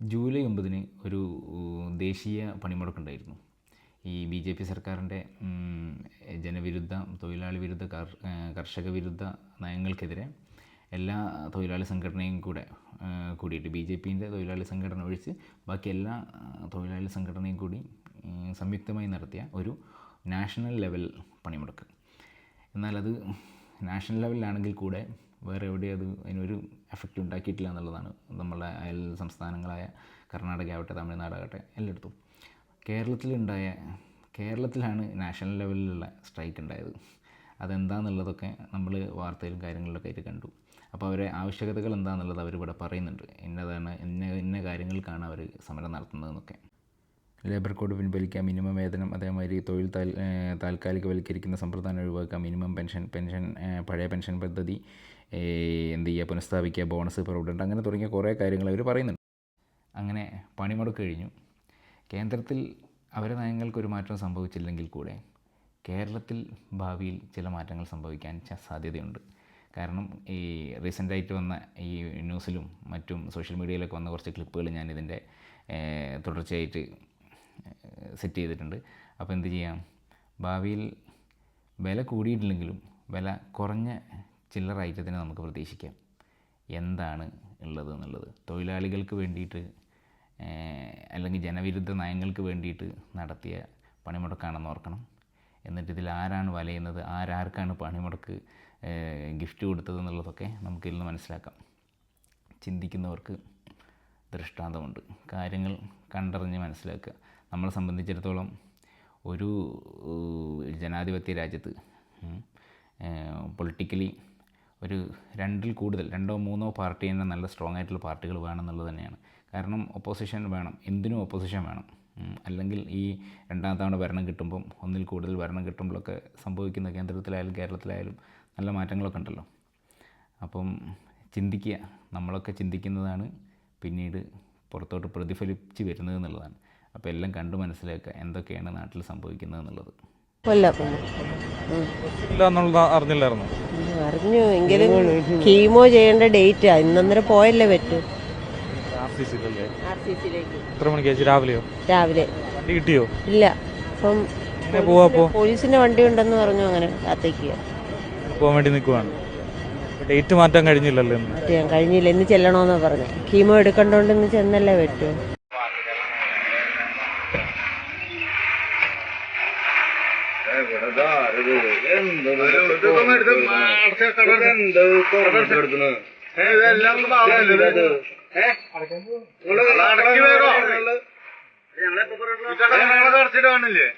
July ഒമ്പതിന് ഒരു ദേശീയ പണിമുടക്കുണ്ടായിരുന്നു. ഈ ബി ജെ പി സർക്കാരിന്റെ ജനവിരുദ്ധ തൊഴിലാളി വിരുദ്ധ കർഷക വിരുദ്ധ നയങ്ങൾക്കെതിരെ എല്ലാ തൊഴിലാളി സംഘടനയും കൂടെ കൂടിയിട്ട് ബി ജെ പിന്റെ തൊഴിലാളി സംഘടന ഒഴിച്ച് ബാക്കി എല്ലാ തൊഴിലാളി സംഘടനയും കൂടി സംയുക്തമായി നടത്തിയ ഒരു നാഷണൽ ലെവൽ പണിമുടക്ക്. എന്നാൽ അത് നാഷണൽ ലെവലിലാണെങ്കിൽ കൂടെ വേറെ എവിടെയും അത് അതിനൊരു എഫക്റ്റ് ഉണ്ടാക്കിയിട്ടില്ല എന്നുള്ളതാണ് നമ്മളെ അയൽ സംസ്ഥാനങ്ങളായ കർണാടക ആവട്ടെ തമിഴ്നാടാകട്ടെ എല്ലായിടത്തും. കേരളത്തിലുണ്ടായ കേരളത്തിലാണ് നാഷണൽ ലെവലിലുള്ള സ്ട്രൈക്ക് ഉണ്ടായത്. അതെന്താണെന്നുള്ളതൊക്കെ നമ്മൾ വാർത്തയിലും കാര്യങ്ങളിലൊക്കെ ആയിട്ട് കണ്ടു. അപ്പോൾ അവരെ ആവശ്യകതകൾ എന്താണെന്നുള്ളത് അവരിവിടെ പറയുന്നുണ്ട്. ഇന്നതാണ് ഇന്ന ഇന്ന കാര്യങ്ങൾക്കാണ് അവർ സമരം നടത്തുന്നതെന്നൊക്കെ. ലേബർ കോഡ് പിൻവലിക്കുക മിനിമം വേതനം അതേമാതിരി തൊഴിൽ താൽ താൽക്കാലികവൽക്കരിക്കുന്ന സമ്പ്രദായം ഒഴിവാക്കുക മിനിമം പെൻഷൻ പെൻഷൻ പഴയ പെൻഷൻ പദ്ധതി എന്ത് ചെയ്യുക പുനഃസ്ഥാപിക്കുക ബോണസ് പ്രൊവിഡന്റ് അങ്ങനെ തുടങ്ങിയ കുറേ കാര്യങ്ങൾ അവർ പറയുന്നുണ്ട്. അങ്ങനെ പണിമുടക്ക് കഴിഞ്ഞു. കേന്ദ്രത്തിൽ അവരെ നയങ്ങൾക്കൊരു മാറ്റം സംഭവിച്ചില്ലെങ്കിൽ കൂടെ കേരളത്തിൽ ഭാവിയിൽ ചില മാറ്റങ്ങൾ സംഭവിക്കാൻ സാധ്യതയുണ്ട്. കാരണം ഈ റീസെന്റായിട്ട് വന്ന ഈ ന്യൂസിലും മറ്റും സോഷ്യൽ മീഡിയയിലൊക്കെ വന്ന കുറച്ച് ക്ലിപ്പുകൾ ഞാനിതിന്റെ തുടർച്ചയായിട്ട് സെറ്റ് ചെയ്തിട്ടുണ്ട്. അപ്പോൾ എന്ത് ചെയ്യാം? ഭാവിയിൽ വില കൂടിയിട്ടില്ലെങ്കിലും വില കുറഞ്ഞ ചില്ലറ ഐറ്റത്തിന് നമുക്ക് പ്രതീക്ഷിക്കാം. എന്താണ് ഉള്ളത് എന്നുള്ളത്. തൊഴിലാളികൾക്ക് വേണ്ടിയിട്ട് അല്ലെങ്കിൽ ജനവിരുദ്ധ നയങ്ങൾക്ക് വേണ്ടിയിട്ട് നടത്തിയ പണിമുടക്കാണെന്ന് ഓർക്കണം. എന്നിട്ട് ഇതിൽ ആരാണ് വലയുന്നത് ആരാർക്കാണ് പണിമുടക്ക് ഗിഫ്റ്റ് കൊടുത്തത് എന്നുള്ളതൊക്കെ നമുക്കിതിൽ നിന്ന് മനസ്സിലാക്കാം. ചിന്തിക്കുന്നവർക്ക് ദൃഷ്ടാന്തമുണ്ട്. കാര്യങ്ങൾ കണ്ടറിഞ്ഞ് മനസ്സിലാക്കുക. നമ്മളെ സംബന്ധിച്ചിടത്തോളം ഒരു ജനാധിപത്യ രാജ്യത്ത് പൊളിറ്റിക്കലി ഒരു രണ്ടിൽ കൂടുതൽ രണ്ടോ മൂന്നോ പാർട്ടി തന്നെ നല്ല സ്ട്രോങ് ആയിട്ടുള്ള പാർട്ടികൾ വേണമെന്നുള്ളത് തന്നെയാണ്. കാരണം ഒപ്പോസിഷൻ വേണം എന്തിനും ഒപ്പോസിഷൻ വേണം. അല്ലെങ്കിൽ ഈ രണ്ടാം തവണ ഭരണം കിട്ടുമ്പം ഒന്നിൽ കൂടുതൽ ഭരണം കിട്ടുമ്പോഴൊക്കെ സംഭവിക്കുന്ന കേന്ദ്രത്തിലായാലും കേരളത്തിലായാലും നല്ല മാറ്റങ്ങളൊക്കെ ഉണ്ടല്ലോ. അപ്പം ചിന്തിക്കുക നമ്മളൊക്കെ ചിന്തിക്കുന്നതാണ് പിന്നീട് പുറത്തോട്ട് പ്രതിഫലിച്ച് വരുന്നത് എന്നുള്ളതാണ്. അപ്പോൾ എല്ലാം കണ്ടു മനസ്സിലാക്കുക എന്തൊക്കെയാണ് നാട്ടിൽ സംഭവിക്കുന്നത് എന്നുള്ളത്. കൊല്ലം. അറിഞ്ഞില്ലായിരുന്നു? അറിഞ്ഞു. എങ്കിലും കീമോ ചെയ്യേണ്ട ഡേറ്റാ ഇന്നന്നേരം പോയല്ലേ പറ്റൂ. എത്ര മണിക്ക് രാവിലെയോ? രാവിലെ. കിട്ടിയോ? ഇല്ല. അപ്പം പോലീസിന്റെ വണ്ടി ഉണ്ടെന്ന് പറഞ്ഞു അങ്ങനെ കാത്തേക്ക്. പോകാൻ വേണ്ടി നിൽക്കുവാണ് ഡേറ്റ് മാറ്റാൻ കഴിഞ്ഞില്ലല്ലോ ഞാൻ കഴിഞ്ഞില്ല. ഇന്ന് ചെല്ലണോന്നാ പറഞ്ഞു. കീമോ എടുക്കണ്ടോണ്ട് ഇന്ന് ചെന്നല്ലേ പറ്റൂ. എന്താ കൊടുക്കുന്നത് ഏഹ് ഇതെല്ലാം ഞങ്ങളെ കാണാനില്ലേ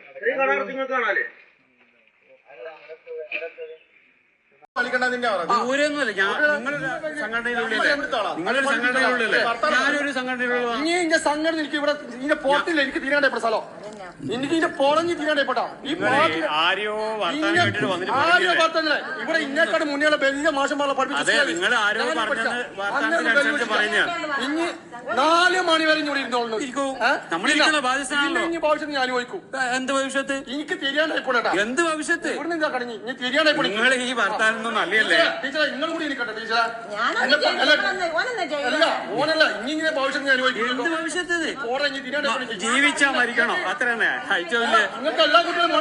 ദൂരെയൊന്നുമല്ല ഞാൻ നിങ്ങളൊരു സംഘടനയിലുള്ളിലെ നിങ്ങളൊരു സംഘടനയിലുള്ളിലെ ഞാനൊരു സംഘടനയിലുള്ള ഇനി ഇന്റെ സംഘടന എനിക്ക് ഇവിടെ പോട്ടില്ല എനിക്ക് തീരാണ്ടപ്പെട്ട സ്ഥലം. എനിക്ക് ഇതിന്റെ പൊളഞ്ഞ് തീരാണ്ടപ്പെട്ട ഈ ആരെയോ വർത്താനം ആര്യ പറഞ്ഞില്ലേ? ഇവിടെ ഇന്നേക്കാട് മുന്നേ വലിയ മാഷന്മാരെ പറയുന്നതാണ്. ഇനി നാല് മണി വരെ ഇവിടെ ഇരുന്നോളൂ. ഭവിഷ്യത്ത് ഞാൻ ചോദിക്കും എന്ത് ഭവിഷ്യത്ത്? എനിക്ക് തിരിയാണ്ടായിപ്പോട്ടാ എന്ത് ഭവിഷ്യത്ത്? ഇവിടെ നിന്ന് കടങ്ങി ഇനി തിരിയാണ്ടായിപ്പോട്ടെ നിങ്ങൾ ഈ നല്ലല്ലേ ടീച്ചറെ നിങ്ങൾ കൂടി ഇരിക്കട്ടെ ടീച്ചറെ അല്ല, അല്ല ഓനല്ല ഇനി ഇങ്ങനെ ഭവിഷ്യത്ത് ഞാൻ ജീവിച്ചാ മരിക്കണോ അത്ര തന്നെ അയച്ചോല്ലേ നിങ്ങൾക്ക് എല്ലാ കുട്ടികളും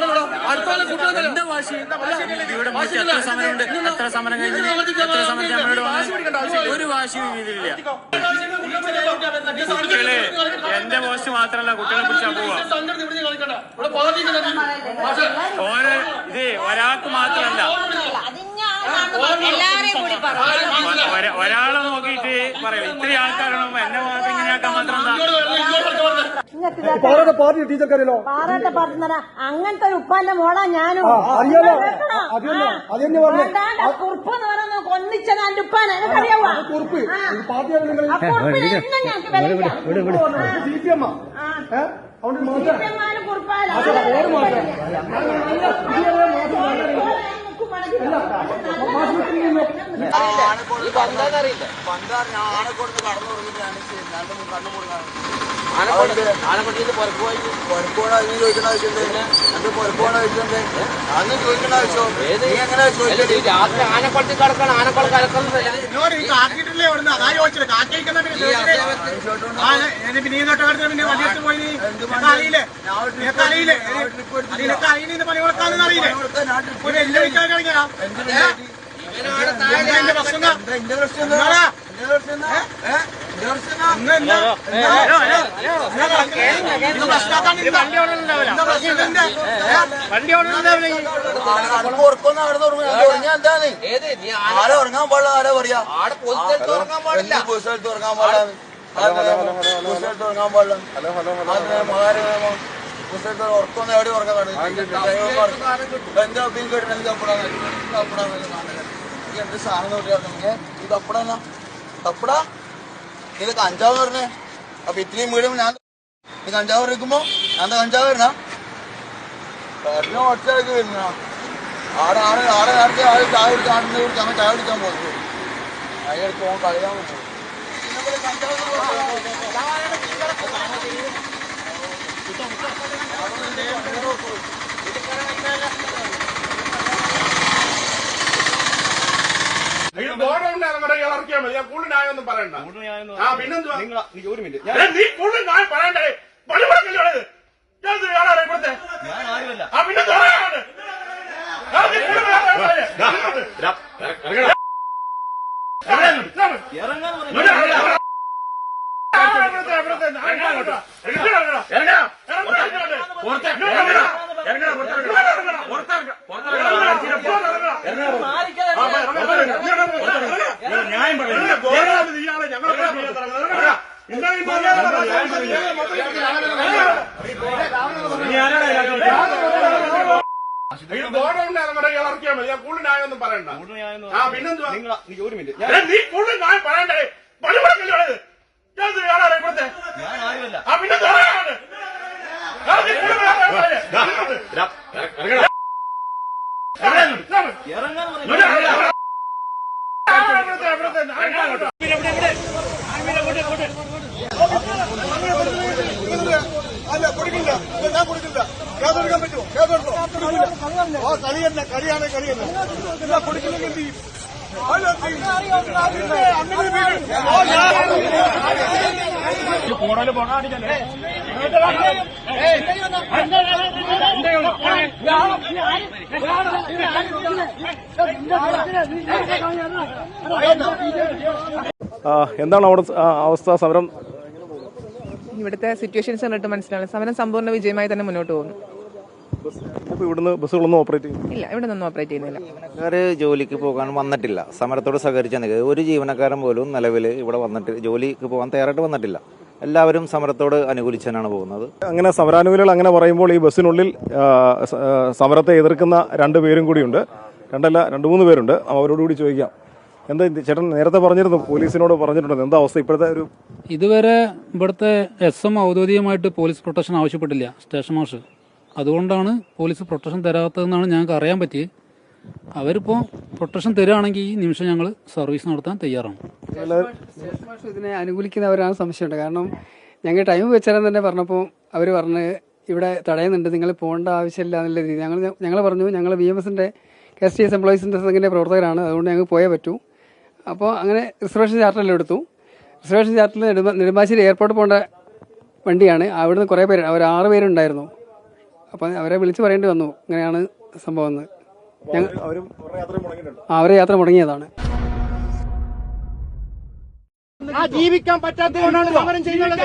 അടുത്ത വാശി ഇവിടെ എത്ര സമരമുണ്ട് എത്ര സമരം കഴിഞ്ഞു എത്ര സമരം ഒരു വാശിയും ഇതിലില്ല കുട്ടികളെ എന്റെ പോസ്റ്റ് മാത്രല്ല കുട്ടികളെ പിടിച്ചാ പോവാ ഓരോ ഇത് ഒരാൾക്ക് മാത്രല്ല കൂടി പറഞ്ഞു ഒരാളെ നോക്കിയിട്ട് പറയാം ഇത്രയും ആൾക്കാരാണോ എന്നെ മാത്രം ഇങ്ങനെയാക്കാൻ മാത്രം എന്താ പാർട്ടി ടീച്ചർക്കറിയല്ലോ അങ്ങനത്തെ ഒരു ഉപ്പാന്റെ മോളാ ഞാനും അറിയാലോ. പറഞ്ഞെ. കുറുപ്പ് എന്ന് പറയുന്ന കൊന്നിച്ചത് എന്റെ ഉപ്പാനെ എനിക്കറിയാവോ കുറിപ്പ് ആ. ഇത് പാർട്ടിയാണ് നിങ്ങൾ ആ കുറുപ്പിനെ എന്നും ഞങ്ങൾക്ക് വിലയില്ല. സി പി എം ആ. അതുകൊണ്ട് മാറ്റാം സീപ്പന്മാരും കുറുപ്പായാലും മാറ്റാം, ആരെ ഓട് മാറ്റാം. വിലയില്ല. ഇതുവരെ മാറ്റം കാക്കിട്ടില്ലേ അവിടുന്ന്? അതാ ചോദിച്ചത്. കാക്കിക്കുന്ന പിന്നെ നീ തൊട്ടടുത്ത് പിന്നെ വണ്ടിയെടുത്ത് പോയി നിനക്ക് അറിയില്ലേ? നിനക്ക് അറിയില്ലേ? നിനക്ക് അറിയില്ല പണി കൊടുക്കാന്ന് അറിയില്ലേ? ഒരു എല്ലാം വിളിക്കാൻ കളിക്കണോ എന്റെ പ്രശ്നം? എന്താ? എന്നാടാ? ഇന്ന് എന്താ? ഇത് പ്രശ്നമാക്കാൻ നിൽക്കുക. എന്താ പ്രശ്നം ഇതിന്റെ? ഏ? ആരെ ഉറങ്ങാൻ പാടില്ല ആരാ പറയാ ഉറങ്ങാൻ പാടില്ല പൊതു സ്ഥലത്ത് ഉറങ്ങാൻ പാടില്ല പൊതു സ്ഥലത്ത് ഉറങ്ങാൻ പാടില്ല പൊതു സ്ഥലത്ത് ഉറക്കൊന്നും എവിടെ ഉറങ്ങാൻ പാടില്ല എന്താ ഒപ്പിയും കേട്ടിട്ട് എനിക്ക് അപ്പടാന്ന് അപ്പടാന്ന് എന്ത് സാധനം നോക്കിയാ ഇത് അപ്പടാ അപ്പടാ ഇത് കഞ്ചാവ് പറഞ്ഞേ. അപ്പൊ ഇത്രയും വീടും ഞാൻ ഇത് കഞ്ചാവ് എടുക്കുമ്പോ ഞാൻ കഞ്ചാവ് വരണ പറഞ്ഞ ഒറ്റയ്ക്ക് വരുന്ന. ആടെ ആടെ ആടെ നേരത്തെ ആൾ ചായ കുടിക്കാൻ ആടിനെ ചായ കുടിക്കാൻ പോകുന്നു. അയാൾക്ക് പോകാൻ കളിയാൻ പോകും ഗോഡൌണിൽ ഇറങ്ങട്ടെ ഇറക്കിയാൽ മതി ഞാൻ കൂടുതൽ ന്യായമൊന്നും പറയണ്ട ആ പിന്നെന്തുവാ ഏ, നീ കൂടുതൽ ന്യായം പറയണ്ടേ പണി മുടക്കല്ലേ ഞാൻ ഇത് ആരാണ് ഇവിടുത്തെ ആ പിന്നെ പറയാനാണ് ആ, നീ കൂടുതൽ ന്യായം. ഇറങ്ങാൻ പറഞ്ഞു. ആ, ഇവിടുത്തെ, ഇവിടുത്തെ, ഇങ്ങോട്ട്. ഇറങ്ങടാ, ഇങ്ങോട്ട്. പുറത്ത്. ഇങ്ങോട്ട് ഇറങ്ങടാ. ഇറങ്ങടാ, പുറത്ത് ഇറങ്ങടാ. പുറത്ത് ഇറങ്ങടാ. പുറത്ത് ഇറങ്ങടാ. പുറത്ത് ന്യായം പറയുന്നത് ഇയാളെ ഞങ്ങളെ ഇറക്കിയാൽ മതി ഞാൻ കൂടുതൽ ന്യായമൊന്നും പറയണ്ട ആ പിന്നെന്തുവാ ഏ, നീ കൂടുതൽ ന്യായം പറയണ്ടേ ഇത് ആരാണ്? ഇവിടുത്തെ ആ പിന്നെ അല്ല കൊടുക്കില്ല ഞാൻ കൊടുക്കില്ല ഗ്യാസ് എടുക്കാൻ പറ്റുമോ കൊടുക്കില്ല. ഓ കളി തന്നെ കളിയാണ് കളി തന്നെ ഇല്ല കൊടുക്കില്ലെങ്കിൽ എന്ത് ചെയ്യും അങ്ങനെ. ഓ, ഞാൻ- എന്താണ് അവിടെ അവസ്ഥ സമരം? ഇവിടുത്തെ സിറ്റുവേഷൻസ് കണ്ടിട്ട് മനസ്സിലാണ് സമരം സമ്പൂർണ വിജയമായി തന്നെ മുന്നോട്ട് പോകുന്നു. ഇവിടുന്ന് ബസ്സുകളൊന്നും ഓപ്പറേറ്റ് ഇല്ല ഇവിടെ നിന്നും ഓപ്പറേറ്റ് ചെയ്യുന്നില്ല. ജീവനക്കാര് ജോലിക്ക് പോകാൻ വന്നിട്ടില്ല. സമരത്തോട് സഹകരിച്ച ഒരു ജീവനക്കാരൻ പോലും നിലവിൽ ഇവിടെ വന്നിട്ട് ജോലിക്ക് പോകാൻ തയ്യാറായിട്ട് വന്നിട്ടില്ല. എല്ലാവരും സമരത്തോട് അനുകൂലിച്ചാണ് പോകുന്നത്. അങ്ങനെ സമരാനുകൂലികൾ അങ്ങനെ പറയുമ്പോൾ ഈ ബസ്സിനുള്ളിൽ സമരത്തെ എതിർക്കുന്ന രണ്ട് പേരും കൂടിയുണ്ട്. രണ്ടല്ല രണ്ട് മൂന്ന് പേരുണ്ട്. അവരോടുകൂടി ചോദിക്കാം. എന്താ ചേട്ടൻ നേരത്തെ പറഞ്ഞിരുന്നു പോലീസിനോട് പറഞ്ഞിട്ടുണ്ട് എന്താ അവസ്ഥ ഇപ്പോഴത്തെ ഒരു ഇതുവരെ ഇവിടുത്തെ എസ് എം ഔദ്യോഗികമായിട്ട് പോലീസ് പ്രൊട്ടക്ഷൻ ആവശ്യപ്പെട്ടില്ല സ്റ്റേഷൻ മാഷ് അതുകൊണ്ടാണ് പോലീസ് പ്രൊട്ടക്ഷൻ തരാത്തതെന്നാണ് ഞങ്ങൾക്ക് അറിയാൻ പറ്റിയത്. അവരിപ്പോൾ പ്രൊട്ടക്ഷൻ തരുവാണെങ്കിൽ ഈ നിമിഷം ഞങ്ങൾ സർവീസ് നടത്താൻ തയ്യാറാണ്. ഇതിനെ അനുകൂലിക്കുന്നവരാണ് സംശയമുണ്ട്. കാരണം ഞങ്ങൾ ടൈം വെച്ചാൽ തന്നെ പറഞ്ഞപ്പോൾ അവർ പറഞ്ഞ് ഇവിടെ തടയുന്നുണ്ട് നിങ്ങൾ പോകേണ്ട ആവശ്യമില്ല എന്നുള്ള രീതി. ഞങ്ങൾ ഞങ്ങൾ പറഞ്ഞു ഞങ്ങൾ ബി എം എസിന്റെ കെ എസ് ടി എസ് എംപ്ലോയീസിന്റെ സംഘിന്റെ പ്രവർത്തകരാണ് അതുകൊണ്ട് ഞങ്ങൾക്ക് പോയേ പറ്റൂ. അപ്പോൾ അങ്ങനെ റിസർവേഷൻ ചാർട്ടെല്ലാം എടുത്തു. റിസർവേഷൻ ചാർട്ടിൽ നെടുമ്പ നെടുമ്പാശ്ശേരി എയർപോർട്ട് പോകേണ്ട വണ്ടിയാണ്. അവിടുന്ന് കുറേ പേര് അവർ ആറ് പേരുണ്ടായിരുന്നു. അപ്പോൾ അവരെ വിളിച്ച് പറയേണ്ടി വന്നു ഇങ്ങനെയാണ് സംഭവം എന്ന്. അവരും യാത്ര മുടങ്ങിയതാണ്. ആ ജീവിക്കാൻ പറ്റാത്തതുകൊണ്ടാണ് സമരം ചെയ്യുന്നത്.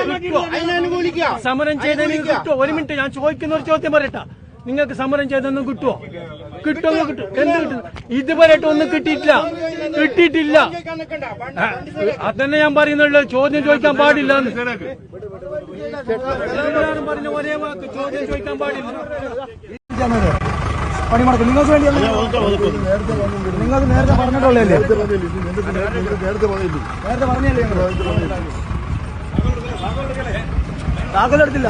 അതിനെ അനുകൂലിക്കുക. സമരം ചെയ്തതിന് കിട്ടുമോ ഒരു മിനിറ്റ് ഞാൻ ചോദിക്കുന്ന ഒരു ചോദ്യം പറയട്ടെ. നിങ്ങൾക്ക് സമരം ചെയ്തൊന്നും കിട്ടുമോ കിട്ടുമോ കിട്ടും. എന്ത് കിട്ടും? ഇതുവരെയായിട്ട് ഒന്നും കിട്ടിയിട്ടില്ല. കിട്ടിയിട്ടില്ല. അതന്നെ ഞാൻ പറയുന്നുള്ളൂ. ചോദ്യം ചോദിക്കാൻ പാടില്ല പറഞ്ഞ ഒരേ വാക്ക്. ചോദ്യം ചോദിക്കാൻ പാടില്ല. പണിമുടക്ക്. നിങ്ങൾക്ക് വേണ്ടി നിങ്ങൾ നേരത്തെ പറഞ്ഞിട്ടുള്ളതല്ലേ? നേരത്തെ പറഞ്ഞല്ലേ? താക്കോലെടുത്തില്ല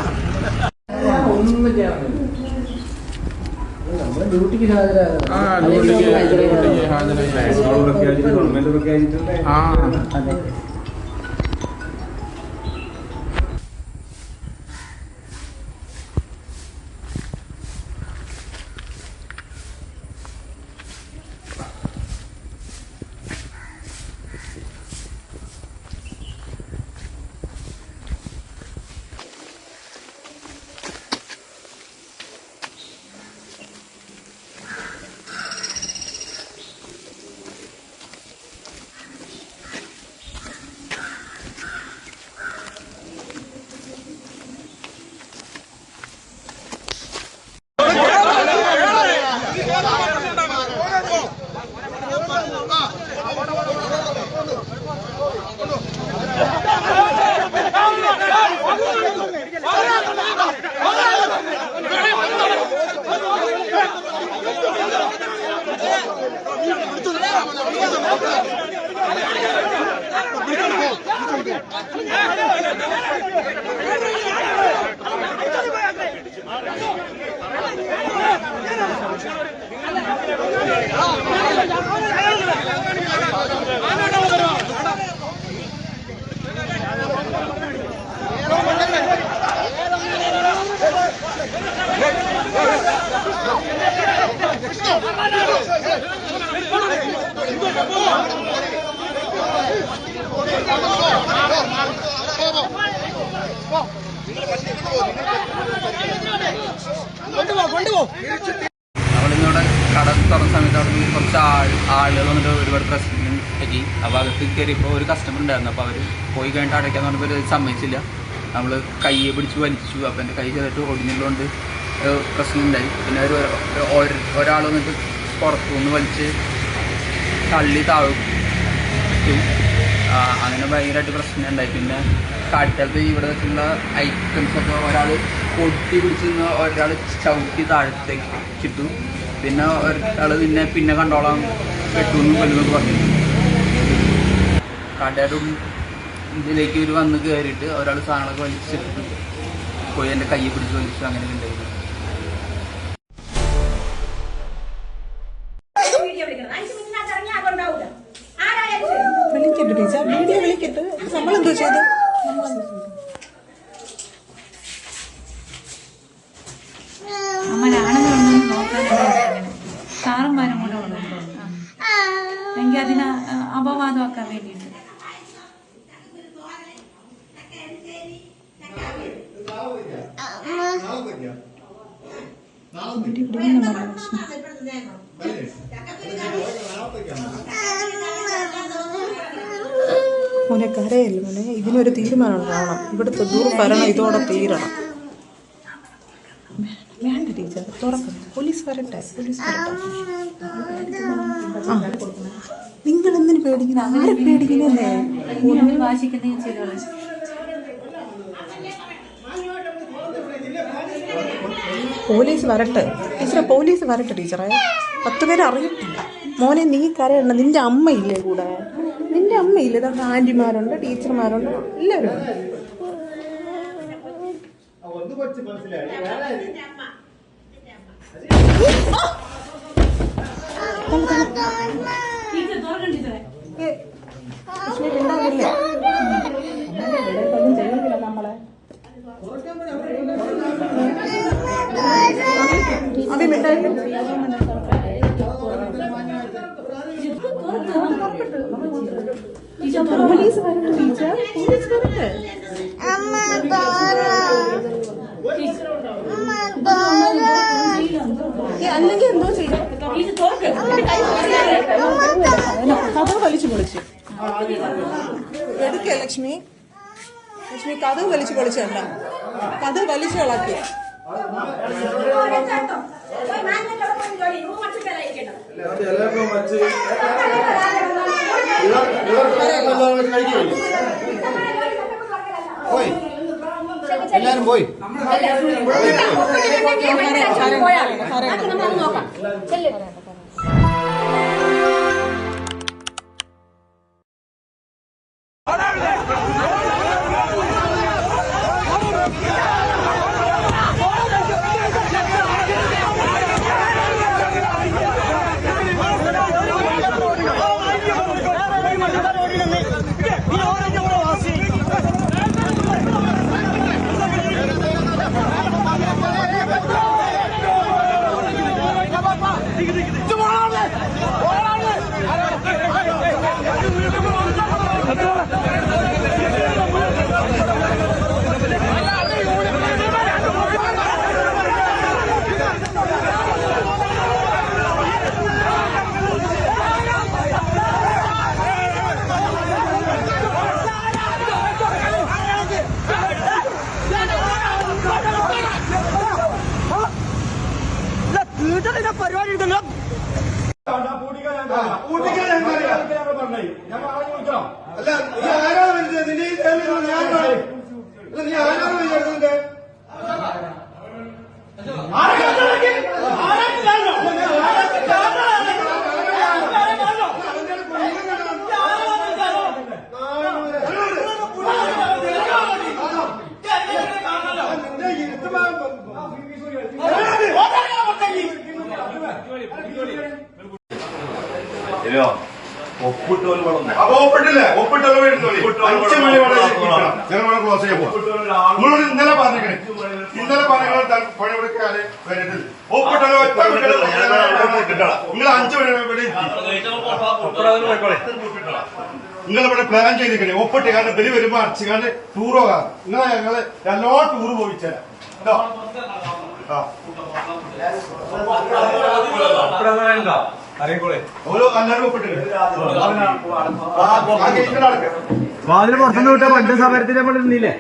നമ്മളിന്നിവിടെ കട തുറന്ന സമയത്ത് അവിടെ നിന്ന് കുറച്ച് ആൾ ആളുകൾ വന്നിട്ട് ഒരുപാട് പ്രശ്നം പറ്റി. അപ്പോൾ അകത്ത് കയറിയപ്പോൾ ഒരു കസ്റ്റമർ ഉണ്ടായിരുന്നു. അപ്പോൾ അവർ പോയി കഴിഞ്ഞിട്ട് അടയ്ക്കാന്ന് പറഞ്ഞപ്പോൾ സമ്മതിച്ചില്ല. നമ്മൾ കയ്യെ പിടിച്ച് വലിച്ചു. അപ്പോൾ എന്റെ കൈ ചെറുതായിട്ട് ഒടിഞ്ഞുള്ളതുകൊണ്ട് ഏഹ് പ്രശ്നം ഉണ്ടായി പിന്നെ ഒരു- ഒരാൾ വന്നിട്ട് പുറത്തുനിന്ന് വലിച്ച് തള്ളി താഴും. അങ്ങനെ ഭയങ്കരമായിട്ട് പ്രശ്നം ഉണ്ടായി പിന്നെ കാട്ടിലത്ത് ഇവിടെ വെച്ചുള്ള ഐറ്റംസ് ഒക്കെ ഒരാൾ പൊട്ടി പിടിച്ച് നിന്ന് ഒരാൾ ചവിട്ടി താഴത്തേക്ക് ഇട്ടു പിന്നെ ഒരാൾ പിന്നെ പിന്നെ കണ്ടോളാം കെട്ടുമെന്നും എന്ന് പറഞ്ഞു. കാട്ടുകാരും ഇതിലേക്ക് ഇവർ വന്ന് കയറിയിട്ട് ഒരാൾ സാധനങ്ങളൊക്കെ വലിച്ചിട്ട് പോയി. എന്റെ കൈ പിടിച്ച് വലിച്ചു. അങ്ങനെ ഉണ്ടായിരുന്നു. സാറന്മാരും കൂടെ ഉള്ളു. എനിക്ക് അതിന് അപവാദമാക്കാൻ വേണ്ടിയിട്ട്. മോനെ കരയല്ല മോനെ? ഇതിനൊരു തീരുമാനം ഉണ്ടാവണം ഇവിടുത്തെ ദുർഭരണം ഇതോടെ തീരണം. വേണ്ട ടീച്ചർ തുറക്കും പോലീസ് വരട്ടെ പോലീസ് വരട്ടെ. നിങ്ങൾ എന്തിനു പേടിക്കുന്ന? ആരെ ചെയ്തോളാം. പോലീസ് വരട്ടെ. ടീച്ചറെ പോലീസ് വരട്ടെ ടീച്ചറെ. പത്ത് പേര് അറിയത്തില്ല. മോനെ നീ കരയണ്ട. നിന്റെ അമ്മയില്ലേ കൂടെ? നിന്റെ അമ്മയില്ലേ? ഇതൊക്കെ ആന്റിമാരുണ്ട് ടീച്ചർമാരുണ്ട് എല്ലാവരും ഉണ്ട്. നമ്മളെ അഭി മിണ്ടാതില്ലേ? പോലീസ് വരട്ടെ ടീച്ചർ പോലീസ് വരട്ടെ അല്ലെങ്കിൽ എന്തോ ചെയ്യും ടീച്ചർ തുറക്ക് കഥ വലിച്ചു പൊളിച്ചു എടുക്കേ ലക്ഷ്മി ലക്ഷ്മി കഥവ് വലിച്ചു പൊളിച്ചല്ല കഥ വലിച്ചു ഇളക്കി. പോയി മാനേജർ പോയി ജോലി റൂം അടിച്ചിട്ടായിരിക്കണം എല്ലാരും പോയി നമ്മൾ നോക്കാം ചെല്ലു ആ പരിപാടി എടുക്കുന്നു അല്ല നീ ആരാണ് വിളിച്ചത് നിന്റെ ഈ സ്റ്റേഷനിൽ നീ ആരാണ് അല്ല നീ ആരാണ് വിളിച്ചത് അപ്പൊ ഒപ്പിട്ടില്ലേ ഒപ്പിട്ടുള്ള അഞ്ച് മണി വരെ ഇരിക്കണം. ഞങ്ങൾ വേണം ക്ലോസ് ചെയ്യാൻ പോവാം നിങ്ങളോട് ഇന്നലെ പറഞ്ഞേ ഇന്നലെ പറഞ്ഞ ഒറ്റ നിങ്ങൾ അഞ്ചു നിങ്ങൾ ഇവിടെ പ്ലാൻ ചെയ്തിരിക്കണേ. ഒപ്പിട്ട് കാരണം ബലി വരുമ്പോ അടിച്ചുകാണ്ട് ടൂറോ കാരണം നിങ്ങളെ ഞങ്ങൾ എല്ലാ ടൂർ പോയിച്ചേരാം. കേട്ടോ? വാതിൽ പുറത്തുനിന്ന് വിട്ടാ പണ്ട് സമരത്തിന് നമ്മൾ ഇരുന്നില്ലേ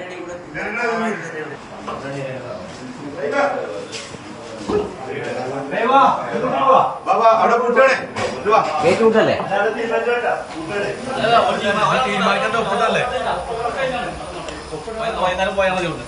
അവിടെ കൂട്ടാണേ വാ. കൂട്ടല്ലേ വൈകുന്നേരം പോയാൽ മതി ഉണ്ട്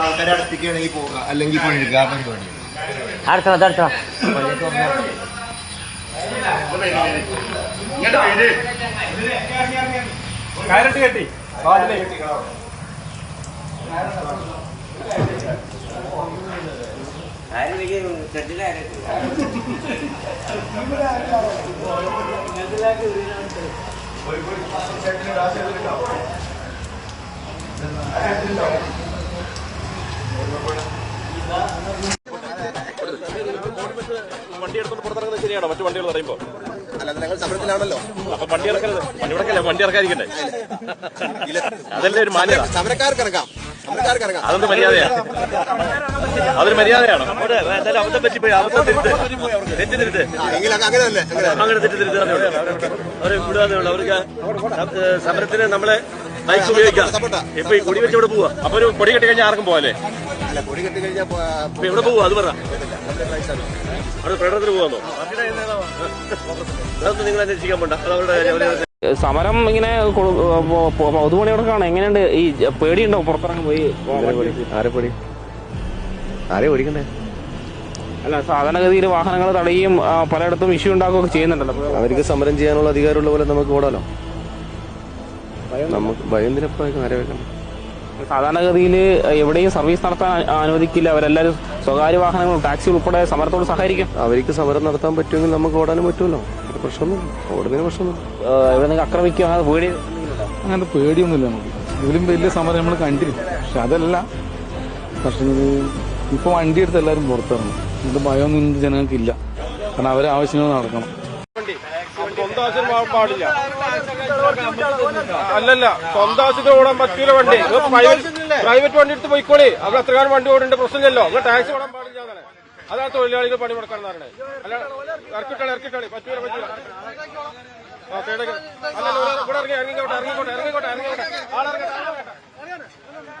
ആൾക്കാരെ അടുപ്പിക്കുകയാണെങ്കിൽ പോകാം അല്ലെങ്കിൽ പണിയെടുക്കാൻ വേണ്ടി അടുത്ത അടുത്ത കയറിട്ട് കെട്ടി. വാതിലേ. വണ്ടി എടുത്തോണ്ട് പുറത്തിറങ്ങുന്നത് ശരിയാണോ? മറ്റു വണ്ടികൾ പറയുമ്പോ അല്ല ഞങ്ങൾ സമരത്തിലാണല്ലോ. അപ്പൊ വണ്ടി ഇറക്കരുത്. വണ്ടി ഇറക്കല്ലേ വണ്ടി ഇറക്കാതിരിക്കണ്ടേ അതല്ലേ ഒരു മാന്യത. സമരക്കാർക്ക് ഇറങ്ങാം സമരക്കാർക്ക് ഇറങ്ങാം അതെന്ത് മര്യാദയാ. അതൊരു മര്യാദയാണ്? എന്തായാലും അബദ്ധം പറ്റിപ്പോയി. അബദ്ധം തിരുത്ത്. തെറ്റ് തിരുത്ത് എങ്കിൽ അങ്ങനെയല്ലേ അങ്ങനെ തെറ്റ് തിരുത്ത് ഉള്ളു. അവർക്ക് സമരത്തിന് നമ്മളെ ബൈക്ക് ഉപയോഗിക്കാം. ഇപ്പൊ ഈ കൊടി വെച്ച് ഇവിടെ പോവാ. അപ്പൊ ഒരു കൊടി കെട്ടി കഴിഞ്ഞാൽ ആർക്കും പോവാല്ലേ? അല്ല പൊടി കെട്ടി കഴിഞ്ഞാൽ ഇവിടെ എവിടെ പോവാ അത് പറ. അവിടെ പ്രകടനത്തിന് പോവാന്നോ? അതൊന്നും നിങ്ങൾ അന്വേഷിക്കാൻ പോണ്ട. അത് അവരുടെ കാര്യം. അവർ സമരം ഇങ്ങനെ പൊതുപണിയോടൊക്കെയാണ് എങ്ങനെയുണ്ട്? ഈ പേടിയുണ്ടോ? പുറത്തിറങ്ങി പോയി ആരെ പേടി? ആരെ ഓടിക്കണ്ടേ അല്ല സാധാരണഗതിയിൽ വാഹനങ്ങൾ തടയുകയും പലയിടത്തും ഇഷ്യൂ ഉണ്ടാക്കുകയൊക്കെ ചെയ്യുന്നുണ്ടല്ലോ. അവർക്ക് സമരം ചെയ്യാനുള്ള അധികാരമുള്ള പോലെ നമുക്ക് ഓടാലോ. നമുക്ക് ഭയം എന്തിനപ്പോ ആരെ വെക്കണം സാധാരണഗതിയിൽ എവിടെയും സർവീസ് നടത്താൻ അനുവദിക്കില്ല. അവരെല്ലാവരും സ്വകാര്യ വാഹനങ്ങളും ടാക്സി ഉൾപ്പെടെ സമരത്തോട് സഹായിക്കും അവർക്ക് സമരം നടത്താൻ പറ്റുമെങ്കിൽ നമുക്ക് ഓടാനും പറ്റുമല്ലോ. പ്രശ്നമൊന്നും പ്രശ്നമൊന്നുമില്ല. ഓടുന്നതിന് പ്രശ്നമൊന്നുമില്ല. എവിടെ നിങ്ങൾ ആക്രമിക്കുക അങ്ങനെ പേടി അങ്ങനത്തെ പേടിയൊന്നുമില്ല നമുക്ക്. ഇതിലും വലിയ സമരം നമ്മൾ കണ്ടിരുന്നു. പക്ഷെ അതല്ല. പക്ഷേ ഇപ്പൊ വണ്ടി എടുത്ത് എല്ലാവരും പുറത്തിറങ്ങും ഇത് ഭയമൊന്നും ജനങ്ങൾക്കില്ല. കാരണം അവരെ ആവശ്യങ്ങൾ നടക്കണം. സ്വന്തം ആവശ്യത്തിന് പാടില്ല അല്ലല്ല സ്വന്തം ആവശ്യത്തിന് ഓടാൻ പറ്റൂല വണ്ടി പ്രൈവറ്റ് വണ്ടി എടുത്ത് പോയിക്കോളി അവിടെ എത്രകാലം വണ്ടി ഓടേണ്ട പ്രശ്നമില്ലല്ലോ അവർ ടാക്സി ഓടാൻ പാടില്ല എന്നാണ് അതാണ് തൊഴിലാളികൾ പണി മുടക്കാൻ പറയുന്നത് അല്ല ഇറക്കിട്ടാളി ഇറക്കിട്ടാളി പറ്റൂല പറ്റൂല ഓക്കെ അല്ലല്ല, ഇവിടെ- ഇറങ്ങി ഇറങ്ങിക്കോട്ടെ ഇറങ്ങിക്കോട്ടെ ഇറങ്ങിക്കോട്ടെ ഇറങ്ങിക്കോട്ടെ ആളിറങ്ങട്ടെ ആളിറങ്ങട്ടെ.